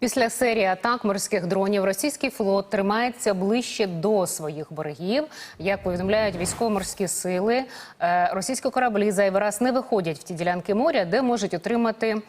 Після серії атак морських дронів російський флот тримається ближче до своїх берегів. Як повідомляють військово-морські сили, е, російські кораблі зайвий раз не виходять в ті ділянки моря, де можуть отримати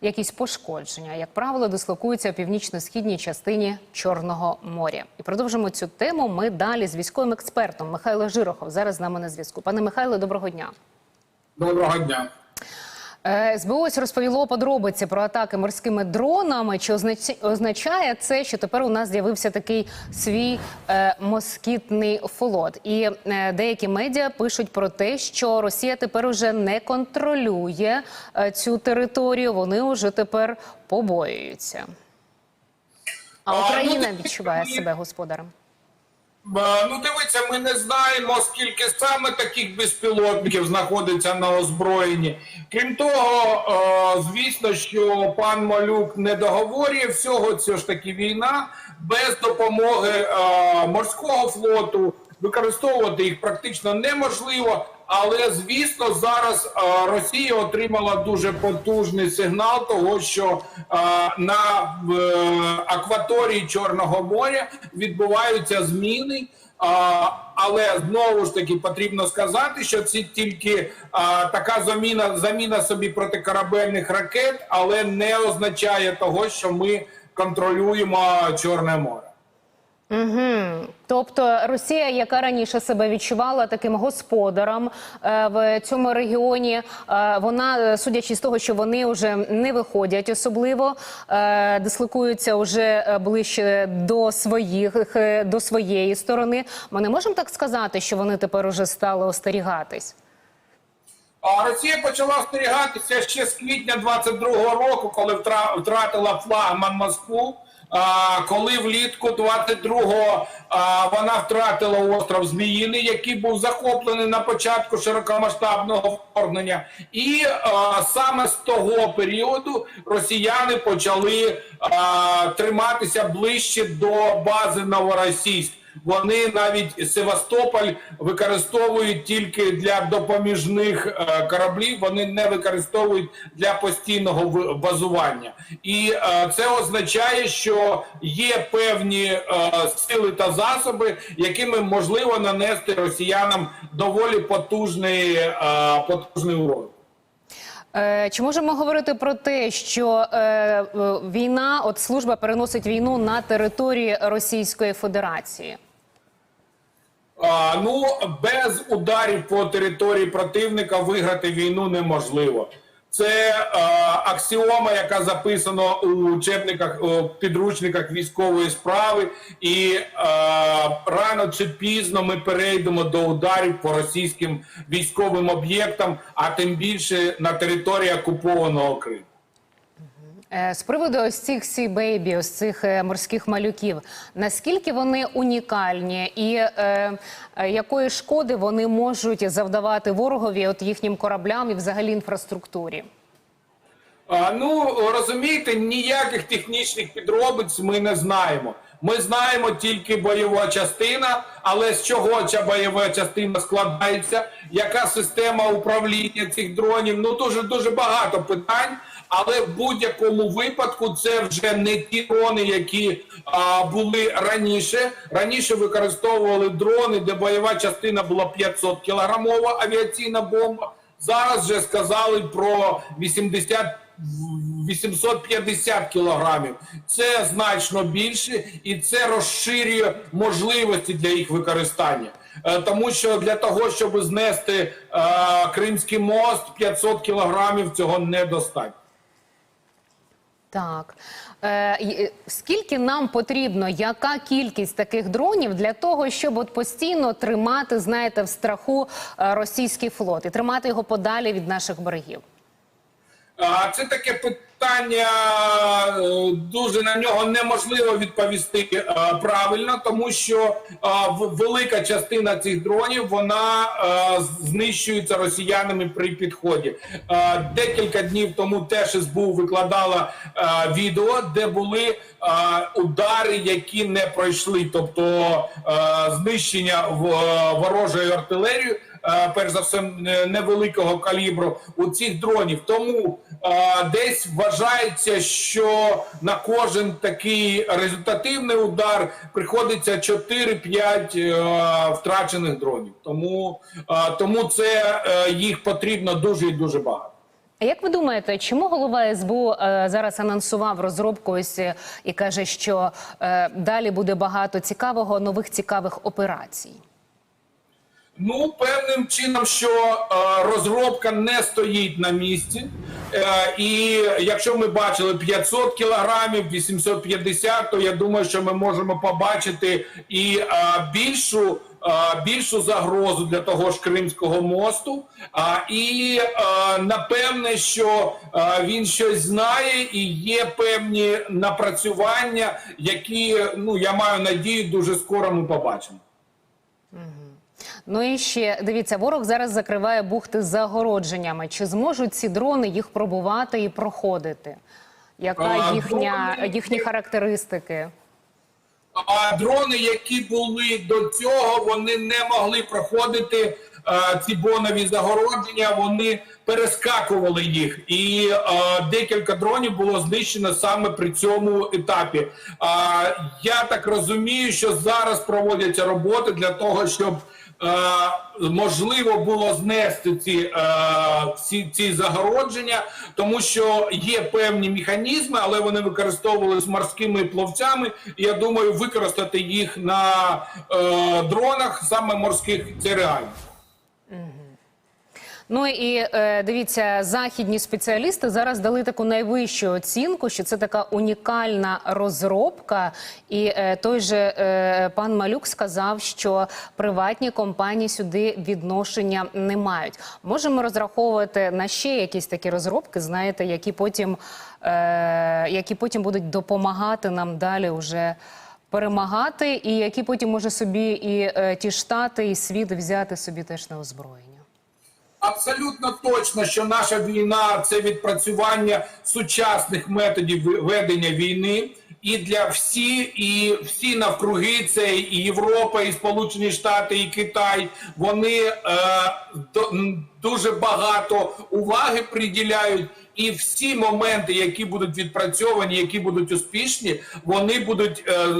якісь пошкодження. Як правило, дислокуються в північно-східній частині Чорного моря. І продовжимо цю тему. Ми далі з військовим експертом Михайло Жирохов зараз з нами на зв'язку. Пане Михайло, доброго дня. Доброго дня. Е, СБУ ось розповіло подробиці про атаки морськими дронами. Чи означає це, що тепер у нас з'явився такий свій е, москітний флот? І е, деякі медіа пишуть про те, що Росія тепер уже не контролює е, цю територію. Вони вже тепер побоюються. А А, Україна ну, відчуває себе господарем. Ну, дивіться, ми не знаємо, скільки саме таких безпілотників знаходиться на озброєнні. Крім того, е, звісно, що пан Малюк не договорює всього. Це ж таки війна без допомоги е, морського флоту. Використовувати їх практично неможливо. Але звісно, зараз е, Росія отримала дуже потужний сигнал того, що е, на е, акваторії Чорного моря відбуваються зміни. Але знову ж таки потрібно сказати, що це тільки а, така заміна заміна собі протикорабельних ракет, але не означає того, що ми контролюємо Чорне море. Угу. Тобто Росія, яка раніше себе відчувала таким господарем е, в цьому регіоні, е, вона, е, судячи з того, що вони вже не виходять особливо, е, дислокуються вже е, ближче до своїх е, до своєї сторони. Ми не можемо так сказати, що вони тепер уже стали остерігатись. А Росія почала остерігатися ще з квітня 22-го року, коли втратила флагман Москву. Коли влітку 22-го вона втратила остров Зміїний, який був захоплений на початку широкомасштабного вторгнення, і саме з того періоду росіяни почали триматися ближче до бази Новоросійськ. Вони навіть Севастополь використовують тільки для допоміжних е, кораблів. Вони не використовують для постійного базування, і е, це означає, що є певні е, сили та засоби, якими можливо нанести росіянам доволі потужний, потужний урон. Чи можемо говорити про те, що е, війна, от служба переносить війну на території Російської Федерації? А, ну без ударів по території противника виграти війну неможливо. Це е, аксіома, яка записана у учебниках у підручниках військової справи, і е, рано чи пізно ми перейдемо до ударів по російським військовим об'єктам, а тим більше на території окупованого Криму. Е, З приводу ось цих сі бейбі, ось цих е, морських малюків, наскільки вони унікальні, і е, е, якої шкоди вони можуть завдавати ворогові, от їхнім кораблям і взагалі інфраструктурі? Ну розумієте, ніяких технічних підробиць ми не знаємо. Ми знаємо тільки бойова частина, але з чого ця бойова частина складається, яка система управління цих дронів? Ну дуже дуже багато питань. Але в будь-якому випадку це вже не ті дрони, які а, були раніше. Раніше використовували дрони, де бойова частина була 500 кілограмова авіаційна бомба. Зараз вже сказали про 80 850 кілограмів. Це значно більше, і це розширює можливості для їх використання. Е, Тому що для того, щоб знести е, Кримський мост, 500 кілограмів цього недостатньо. Так е, е, скільки нам потрібно, яка кількість таких дронів для того, щоб от постійно тримати, знаєте, в страху російський флот і тримати його подалі від наших берегів? Це таке питання, е, дуже на нього неможливо відповісти е, правильно, тому що е, велика частина цих дронів вона знищується росіянами при підході. Декілька днів тому теж СБУ викладала відео, де були удари, які не пройшли, тобто знищення в- ворожою артилерією. е, перш за все невеликого калібру у цих дронів. Тому е, десь вважається, що на кожен такий результативний удар приходиться 4-5 е, втрачених дронів. Тому, е, тому це е, їх потрібно дуже і дуже багато. А як ви думаєте, чому голова СБУ е, зараз анонсував розробку ось е, і каже, що е, далі буде багато цікавого, нових цікавих операцій? Ну, певним чином, що е, розробка не стоїть на місці. Е, і якщо ми бачили 500 кілограмів, 850, то я думаю, що ми можемо побачити і е, більшу. е, Більшу загрозу для того ж Кримського мосту, і е, напевне, що е, він щось знає, і є певні напрацювання, які ну я маю надію, дуже скоро ми побачимо. Ну і ще дивіться, ворог зараз закриває бухти загородженнями. Чи зможуть ці дрони їх пробувати і проходити? Яка їхня їхні характеристики? А дрони, які були до цього, вони не могли проходити е, ці бонові загородження. Вони перескакували їх, і е, декілька дронів було знищено саме при цьому етапі. А я так розумію, що зараз проводяться роботи для того, щоб можливо було знести ці, е, ці, ці загородження, тому що є певні механізми, але вони використовувалися морськими пловцями. Я думаю, використати їх на е, дронах саме морських це реально. Ну і е, дивіться, західні спеціалісти зараз дали таку найвищу оцінку, що це така унікальна розробка. І е, той же е, пан Малюк сказав, що приватні компанії сюди відношення не мають. Можемо розраховувати на ще якісь такі розробки, знаєте, які потім, які потім будуть допомагати нам далі уже. Перемагати, і які потім може собі і ті штати, і світ взяти собі теж на озброєння. Абсолютно точно, що наша війна це відпрацювання сучасних методів ведення війни. І для всі, і всі навкруги це і Європа, і Сполучені Штати, і Китай. Вони е, дуже багато уваги приділяють. І всі моменти, які будуть відпрацьовані, які будуть успішні, вони будуть е, е,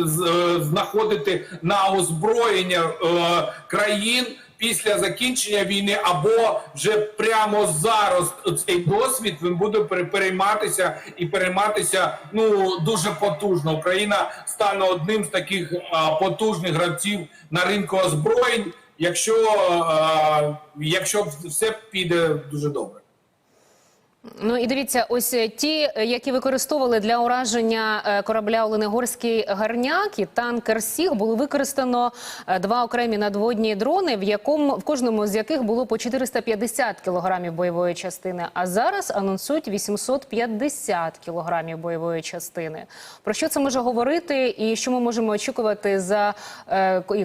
знаходити на озброєння е, країн після закінчення війни, або вже прямо зараз цей досвід він буде пере- перейматися і перейматися ну дуже потужно. Україна стане одним з таких а, потужних гравців на ринку озброєнь, якщо, а, якщо все піде дуже добре. Ну і дивіться, ось е, ті, е, які використовували для ураження е, корабля Оленегорський гарняк і танкер Сіг, було використано два окремі надводні дрони, в якому в кожному з яких було по 450 кілограмів бойової частини. А зараз анонсують 850 кілограмів бойової частини. Про що це може говорити, і що ми можемо очікувати за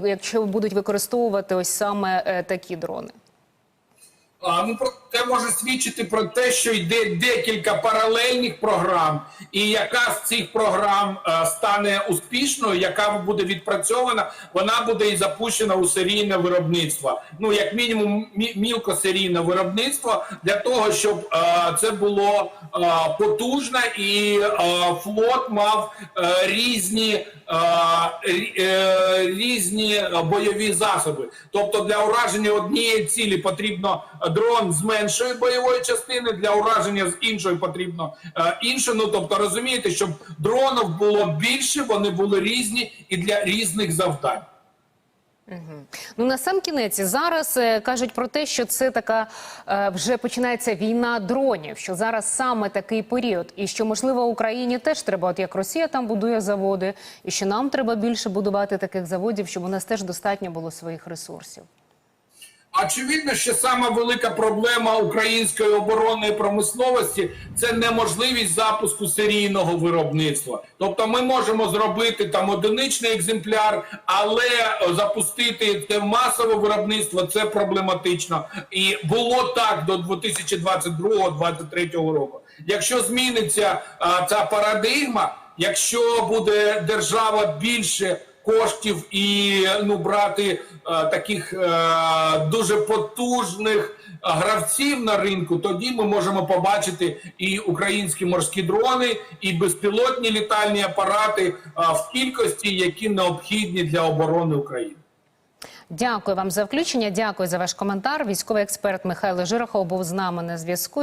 якщо будуть використовувати ось саме такі дрони? Ну, про це може свідчити про те, що йде декілька паралельних програм, і яка з цих програм е, стане успішною, яка буде відпрацьована, вона буде і запущена у серійне виробництво. Ну, як мінімум, мі- мілкосерійне виробництво для того, щоб е, це було е, потужно і флот мав різні. рі- Різні бойові засоби, тобто для ураження однієї цілі потрібно дрон з меншої бойової частини, для ураження з іншої потрібно е, інше. Ну тобто розумієте, щоб дронів було більше, вони були різні і для різних завдань. Ну на сам кінець зараз е, кажуть про те, що це така е, вже починається війна дронів. Що зараз саме такий період, і що можливо Україні теж треба, от як Росія там будує заводи, і що нам треба більше будувати таких заводів, щоб у нас теж достатньо було своїх ресурсів. Очевидно, що сама велика проблема української оборонної промисловості це неможливість запуску серійного виробництва. Тобто, ми можемо зробити там одиничний екземпляр, але запустити це масове виробництво це проблематично. І було так до 2022-2023 року. Якщо зміниться а, ця парадигма, якщо буде держава більше коштів і ну брати е, таких е, дуже потужних гравців на ринку, тоді ми можемо побачити і українські морські дрони, і безпілотні літальні апарати е, в кількості, які необхідні для оборони України. Дякую вам за включення. Дякую за ваш коментар. Військовий експерт Михайло Жирохов був з нами на зв'язку.